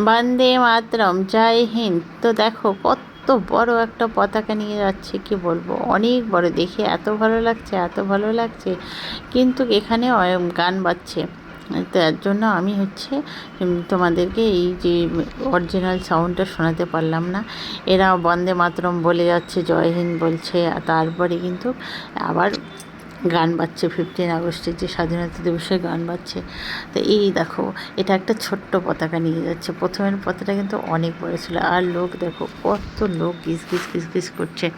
বন্দে মাতরম, জয় হিন্দ। তো দেখো, কত বড় একটা পতাকা নিয়ে যাচ্ছে, কি বলব? অনেক বড়। দেখে এত ভালো লাগছে, এত ভালো লাগছে। কিন্তু এখানে গান বাজছে। তার জন্য আমি হচ্ছে তোমাদেরকে এই যে অরিজিনাল সাউন্ডটা শোনাতে পারলাম না। এরা বন্দে মাতরম বলে যাচ্ছে, জয় হিন্দ বলছে। তারপরে কিন্তু আবার গান বাজছে ফিফটিন আগস্টের যে স্বাধীনতা দিবসের গান বাজছে। তো এই দেখো, এটা একটা ছোট্ট পতাকা নিয়ে যাচ্ছে। প্রথমের পতাকা কিন্তু অনেক বড় ছিল। আর লোক দেখো, কত লোক গিস গিস গিস গিস করছে।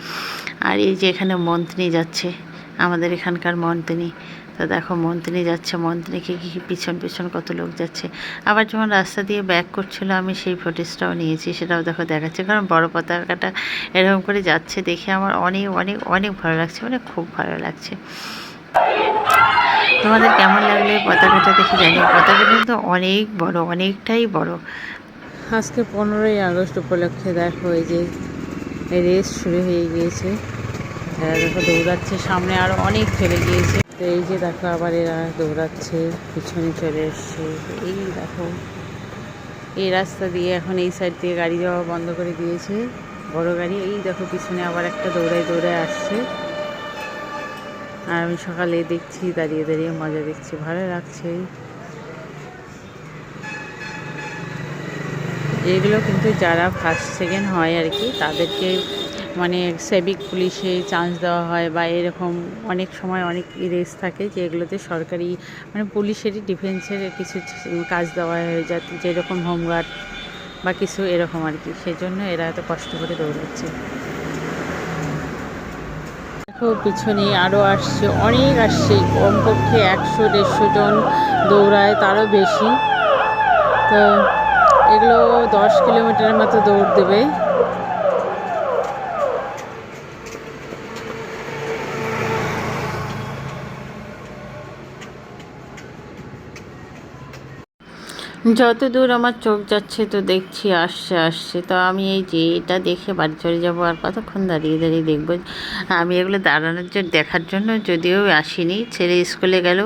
আর এই যে এখানে মন্ত্রী যাচ্ছে, আমাদের এখানকার মন্ত্রী। তো দেখো, মন্ত্রী যাচ্ছে মন্ত্রীকে কি পিছন পিছন কত লোক যাচ্ছে। আবার যখন রাস্তা দিয়ে ব্যাক করছিল, আমি সেই ফুটেজটাও নিয়েছি, সেটাও দেখো দেখাচ্ছে। কারণ বড় পতাকাটা এরকম করে যাচ্ছে দেখে আমার অনেক অনেক অনেক ভালো লাগছে মানে খুব ভালো লাগছে। তোমাদের কেমন লাগল পতাকাটা দেখে জানি, পতাকাটা কিন্তু অনেক বড়, অনেকটাই বড়। আজকে পনেরোই আগস্ট উপলক্ষে দেখো এই যে রেস শুরু হয়ে গিয়েছে। দেখো দৌড়াচ্ছে, সামনে আরও অনেক চলে গিয়েছে। তো এই যে দেখো আবার এরা দৌড়াচ্ছে, পিছনে চলে এসছে। এই দেখো, এই রাস্তা দিয়ে এখন এই সাইড দিয়ে গাড়ি যাওয়া বন্ধ করে দিয়েছে। বড় গাড়ি, এই দেখো পিছনে আবার একটা দৌড়ায় দৌড়ায় আসছে। আর আমি সকালে দেখছি, দাঁড়িয়ে দাঁড়িয়ে মজা দেখছি, ভালো লাগছে। এগুলো কিন্তু যারা ফার্স্ট সেকেন্ড হয় আর কি, তাদেরকে মানে সেবিক পুলিশে চান্স দেওয়া হয় বা এরকম অনেক সময় অনেক রেস থাকে যেগুলোতে সরকারি মানে পুলিশেরই ডিফেন্সের কিছু কাজ দেওয়া হয় যাতে যেরকম হোমগার্ড বা কিছু এরকম আর কি। সেজন্য এরা এত কষ্ট করে দৌড়াচ্ছে। দেখো, পিছনে আরও আসছে, অনেক আসছে। কমপক্ষে একশো, দেড়শো জন দৌড়ায়, তারও বেশি। তো এগুলো দশ কিলোমিটারের মতো দৌড় দেবে। যত দূর আমার চোখ যাচ্ছে তো দেখছি, আসছে আসছে। তো আমি এই যে এটা দেখে বাড়ি চলে যাব আর কতক্ষণ দাঁড়িয়ে দাঁড়িয়ে দেখব। আমি এগুলো দাঁড়ানোর জন্য, দেখার জন্য যদিও আসিনি, ছেলে স্কুলে গেল,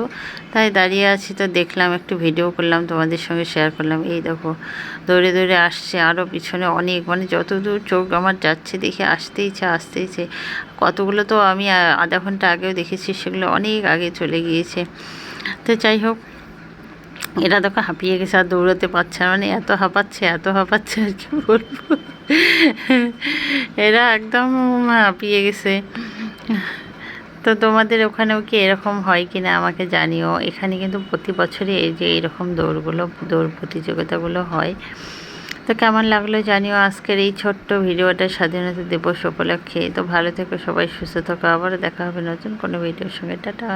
তাই দাঁড়িয়ে আছি। তো দেখলাম, একটু ভিডিও করলাম, তোমাদের সঙ্গে শেয়ার করলাম। এই দেখো, দৌড়ে দৌড়ে আসছে আরও পিছনে অনেক। মানে যত দূর চোখ আমার যাচ্ছে দেখে আসতেইছে আসতেইছে কতগুলো তো আমি আধা ঘণ্টা আগেও দেখেছি, সেগুলো অনেক আগে চলে গিয়েছে। তো যাই হোক এরা দেখো হাঁপিয়ে গেছে আর দৌড়াতে পারছে মানে এত হাঁপাচ্ছে এত হাঁপাচ্ছে, আর কি বলব? এরা একদম হাঁপিয়ে গেছে। তো তোমাদের ওখানেও কি এরকম হয় কি না আমাকে জানিও। এখানে কিন্তু প্রতি বছরই এই যে এরকম দৌড়গুলো, দৌড় প্রতিযোগিতাগুলো হয়। তো কেমন লাগল জানিও আজকের এই ছোট্ট ভিডিওটা। স্বাধীনতা দিবস উপলক্ষে। তো ভালো থেকো সবাই, সুস্থ থাকো। আবার দেখা হবে নতুন কোনো ভিডিওর সঙ্গে। টাটা।